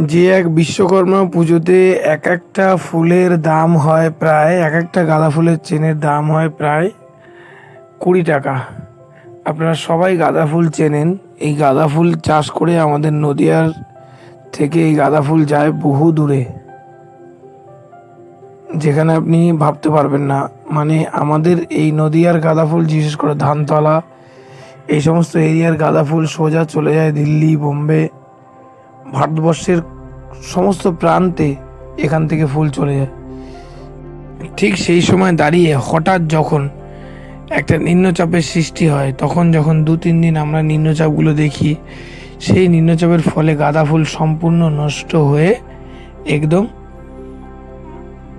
যে এক বিশ্বকর্মা পুজোতে এক একটা ফুলের দাম হয় প্রায়, এক একটা গাঁদা ফুলের চেনের দাম হয় প্রায় কুড়ি টাকা। আপনারা সবাই গাঁদা ফুল চেনেন। এই গাঁদা ফুল চাষ করে আমাদের নদিয়ার থেকে এই গাঁদা ফুল যায় বহু দূরে। যেখানে আপনি ভাবতে পারবেন না। মানে আমাদের এই নদিয়ার গাঁদা ফুল, বিশেষ করে ধানতলা, এই সমস্ত এরিয়ার গাঁদা ফুল সোজা চলে যায় দিল্লি, বোম্বে ভারতবর্ষের সমস্ত প্রান্তে এখান থেকে ফুল চলে যায়। ঠিক সেই সময় দাঁড়িয়ে হঠাৎ যখন একটা নিম্নচাপের সৃষ্টি হয়, তখন যখন দু তিন দিন আমরা নিম্নচাপগুলো দেখি, সেই নিম্নচাপের ফলে গাঁদা ফুল সম্পূর্ণ নষ্ট হয়ে একদম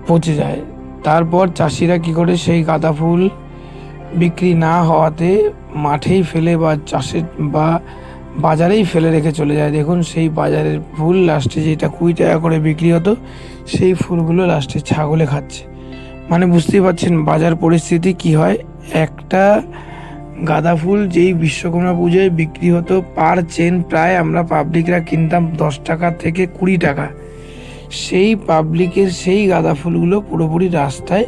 পচে যায়। তারপর চাষিরা কি করে সেই গাঁদা ফুল বিক্রি না হওয়াতে মাঠেই ফেলে বা চাষের বা বাজারেই ফেলে রেখে চলে যায়। দেখুন, সেই বাজারের ফুল লাস্টে যেটা কুড়ি টাকা করে বিক্রি হতো, সেই ফুলগুলো লাস্টে ছাগলে খাচ্ছে। মানে বুঝতেই পারছেন বাজার পরিস্থিতি কি হয়? একটা গাঁদা ফুল যেই বিশ্বকর্মা পুজোয় বিক্রি হতো পার চেন প্রায় আমরা পাবলিকরা কিনতাম দশ টাকা থেকে কুড়ি টাকা। সেই পাবলিকের সেই গাঁদা ফুলগুলো পুরোপুরি রাস্তায়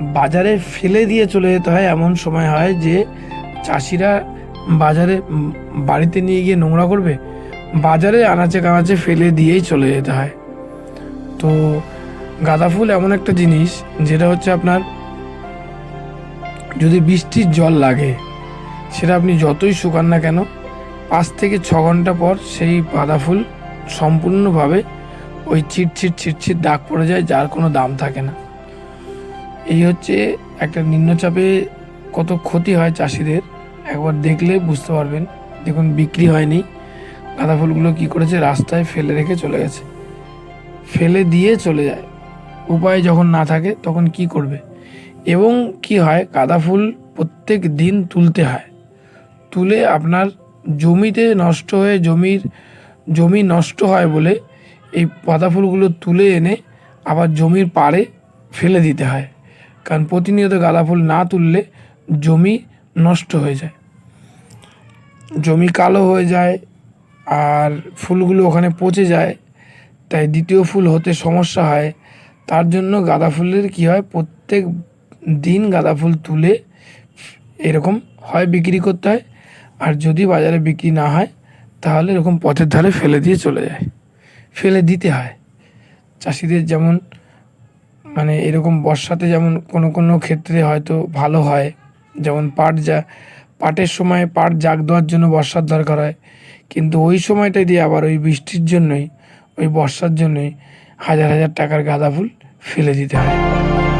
বাজারে ফেলে দিয়ে চলে যেতে হয়। এমন সময় হয় যে চাষিরা বাজারে বাড়িতে নিয়ে গিয়ে নোংরা করবে? বাজারে আনাচে কানাচে ফেলে দিয়েই চলে যেতে হয়। তো গাঁদা ফুল এমন একটা জিনিস, যেটা হচ্ছে আপনার যদি বৃষ্টির জল লাগে, সেটা আপনি যতই শুকান না কেন, পাঁচ থেকে ছ ঘণ্টা পর সেই গাঁদা ফুল সম্পূর্ণভাবে ওই চিটচিট চিটচিট দাগ পড়ে যায়, যার কোনো দাম থাকে না। এই হচ্ছে একটা নিম্নচাপে কত ক্ষতি হয় চাষিদের। একবার দেখলে বুঝতে পারবেন। দেখুন, বিক্রি হয়নি। গাঁদা ফুলগুলো কী করেছে? রাস্তায় ফেলে রেখে চলে গেছে। ফেলে দিয়ে চলে যায়। উপায় যখন না থাকে, তখন কি করবে? এবং কি হয়? গাঁদা ফুল প্রত্যেক দিন তুলতে হয়। তুলে আপনার জমিতে নষ্ট হয়ে জমির, জমি নষ্ট হয় বলে এই গাঁদা ফুলগুলো তুলে এনে আবার জমির পাড়ে ফেলে দিতে হয়। কারণ প্রতিনিয়ত গাঁদা ফুল না তুললে জমি নষ্ট হয়ে যায়। জমি কালো হয়ে যায় আর ফুলগুলো ওখানে পচে যায়, তাই দ্বিতীয় ফুল হতে সমস্যা হয়। তার জন্য গাঁদা ফুলের কী হয়, প্রত্যেক দিন গাঁদা ফুল তুলে এরকম হয় বিক্রি করতে হয়। আর যদি বাজারে বিক্রি না হয়, তাহলে এরকম পথের ধারে ফেলে দিয়ে চলে যায়। ফেলে দিতে হয়। চাষিদের যেমন মানে এরকম বর্ষাতে যেমন কোনো কোনো ক্ষেত্রে হয়তো ভালো হয় যেমন পাট যা, পাটের সময় পাট জাগ দেওয়ার জন্য বর্ষার দরকার হয়। কিন্তু ওই সময়টাই দিয়ে আবার ওই বৃষ্টির জন্যই, ওই বর্ষার জন্যই হাজার হাজার টাকার গাঁদা ফুল ফেলে দিতে হয়।